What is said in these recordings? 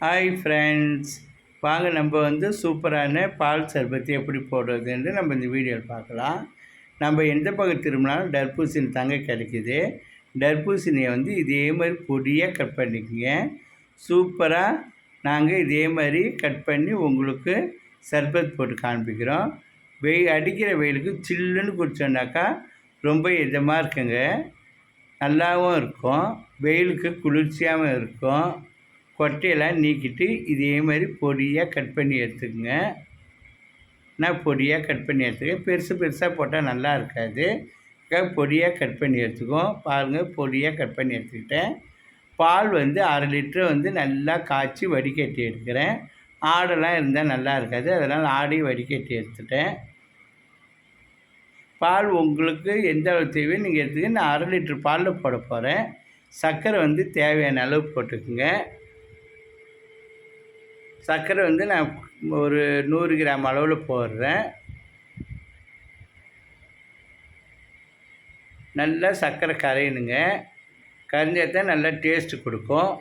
Hi friends வாங்க நம்ம வந்து சூப்பரான பால் சர்பத்து எப்படி போடுறதுன்னு நம்ம இந்த வீடியோவில் பார்க்கலாம். நம்ம எந்த பக்கம் திரும்பினாலும் தர்பூசணி தங்க கிடைக்குது. தர்பூசணியை வந்து இதே மாதிரி பொடியாக கட் பண்ணிக்கோங்க. சூப்பராக நாங்கள் இதே மாதிரி கட் பண்ணி உங்களுக்கு சர்பத் போட்டு காண்பிக்கிறோம். வெயில் அடிக்கிற வெயிலுக்கு சில்லுன்னு குடித்தோன்னாக்கா ரொம்ப இதமாக இருக்குங்க. நல்லாவும் இருக்கும். வெயிலுக்கு குளிர்ச்சியாகவும் இருக்கும். கொட்டையெல்லாம் நீக்கிட்டு இதே மாதிரி பொடியாக கட் பண்ணி எடுத்துக்கோங்க. நான் பொடியாக கட் பண்ணி எடுத்துக்கேன் பெருசு பெருசாக போட்டால் நல்லா இருக்காது. பொடியாக கட் பண்ணி எடுத்துக்கோம் பாருங்கள் பொடியாக கட் பண்ணி எடுத்துக்கிட்டேன். பால் வந்து அரை லிட்டரு வந்து நல்லா காய்ச்சி வடிகட்டி எடுக்கிறேன். ஆடெல்லாம் இருந்தால் நல்லா இருக்காது. அதனால் ஆடையும் வடிகட்டி எடுத்துட்டேன். பால் உங்களுக்கு எந்த அளவு தேவையோ நீங்கள் எடுத்துக்க நான் அரை லிட்ரு பாலில் போட போகிறேன் சர்க்கரை வந்து தேவையான அளவு போட்டுக்குங்க. சர்க்கரை வந்து நான் ஒரு நூறு கிராம் அளவில் போடுறேன். நல்லா சர்க்கரை கரையணுங்க. கரைஞ்சால் நல்லா டேஸ்ட்டு கொடுக்கும்.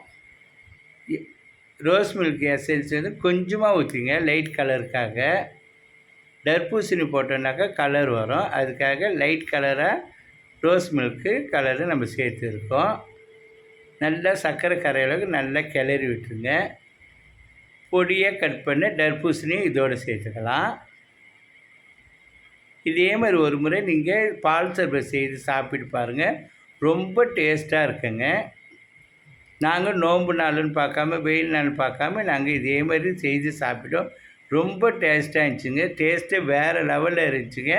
ரோஸ் மில்க் எசன்ஸ் வந்து கொஞ்சமாக ஊற்றிங்க லைட் கலருக்காக தர்பூசணி போட்டோன்னாக்கா கலர் வரும். அதுக்காக லைட் கலராக ரோஸ் மில்க்கு கலரு நம்ம சேர்த்துருக்கோம் நல்லா சர்க்கரை கரையளவுக்கு நல்லா கிளறி விட்டுருங்க. பொடியாக கட் பண்ண தர்பூசணியும் இதோடு சேர்த்துக்கலாம். இதே மாதிரி ஒரு முறை நீங்கள் பால் சர்பத் செய்து சாப்பிட்டு பாருங்கள் ரொம்ப டேஸ்ட்டாக இருக்குங்க. நாங்கள் நோன்பு நாளுன்னு பார்க்காம வெயில் நாள் பார்க்காம நாங்கள் இதே மாதிரி செய்து சாப்பிட்டோம். ரொம்ப டேஸ்ட்டாக இருந்துச்சுங்க. டேஸ்ட்டு வேறு லெவலில் இருந்துச்சுங்க.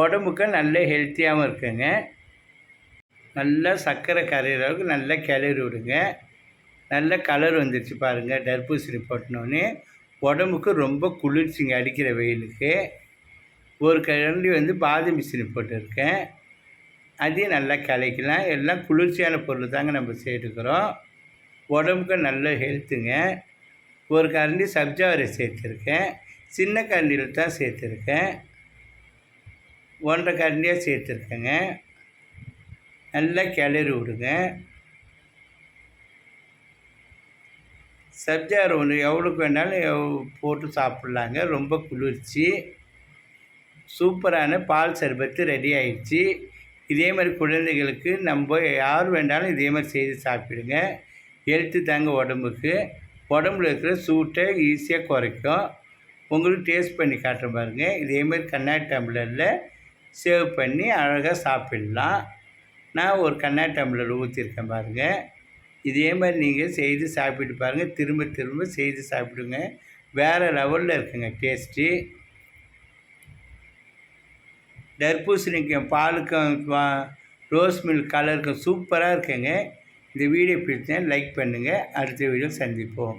உடம்புக்கு நல்ல ஹெல்த்தியாகவும் இருக்குங்க. நல்லா சர்க்கரை கரையிற அளவுக்கு நல்லா கிளறி விடுங்க. நல்ல கலர் வந்துருச்சு பாருங்கள் தர்பூசணி போட்டினோடனே உடம்புக்கு ரொம்ப குளிர்ச்சிங்க அடிக்கிற வெயிலுக்கு. ஒரு கரண்டி வந்து பாதாம் மிஷினி போட்டிருக்கேன். அதையும் நல்லா கலைக்கலாம். எல்லாம் குளிர்ச்சியான பொருள் தாங்க நம்ம சேர்த்துக்கிறோம். உடம்புக்கு நல்ல ஹெல்த்துங்க ஒரு கரண்டி சப்ஜா வரை சேர்த்துருக்கேன். சின்ன கரண்டியில் தான் சேர்த்துருக்கேன். ஒன்றரை கரண்டியாக சேர்த்துருக்கேங்க. நல்லா கிளறி விடுங்க. சப்ஜார் ஒன்று எவ்வளோக்கு வேணாலும் போட்டு சாப்பிட்லாங்க. ரொம்ப குளிர்ச்சி. சூப்பரான பால் சர்பத்து ரெடி ஆயிடுச்சு. இதே மாதிரி குழந்தைகளுக்கு நம்ம யார் வேண்டாலும் இதே மாதிரி செய்து சாப்பிடுங்க. ஹெல்த்து தாங்க உடம்புக்கு. உடம்புல இருக்கிற சூட்டை ஈஸியாக குறைக்கும். உங்களுக்கு டேஸ்ட் பண்ணி காட்டுற பாருங்கள் இதே மாதிரி கண்ணாடி டம்ளரில் சேவ் பண்ணி அழகாக சாப்பிடலாம். நான் ஒரு கண்ணாடி டம்ளர் ஊற்றிருக்கேன் பாருங்கள் இதே மாதிரி நீங்கள் செய்து சாப்பிட்டு பாருங்கள் திரும்ப திரும்ப செய்து சாப்பிடுங்க. வேறு லெவலில் இருக்குங்க டேஸ்ட்டு தர்பூசணிக்கும் பாலுக்கும் ரோஸ் மில்க் கலருக்கும் சூப்பராக இருக்குங்க. இந்த வீடியோ பிடிச்சேன் லைக் பண்ணுங்கள் அடுத்த வீடியோ சந்திப்போம்.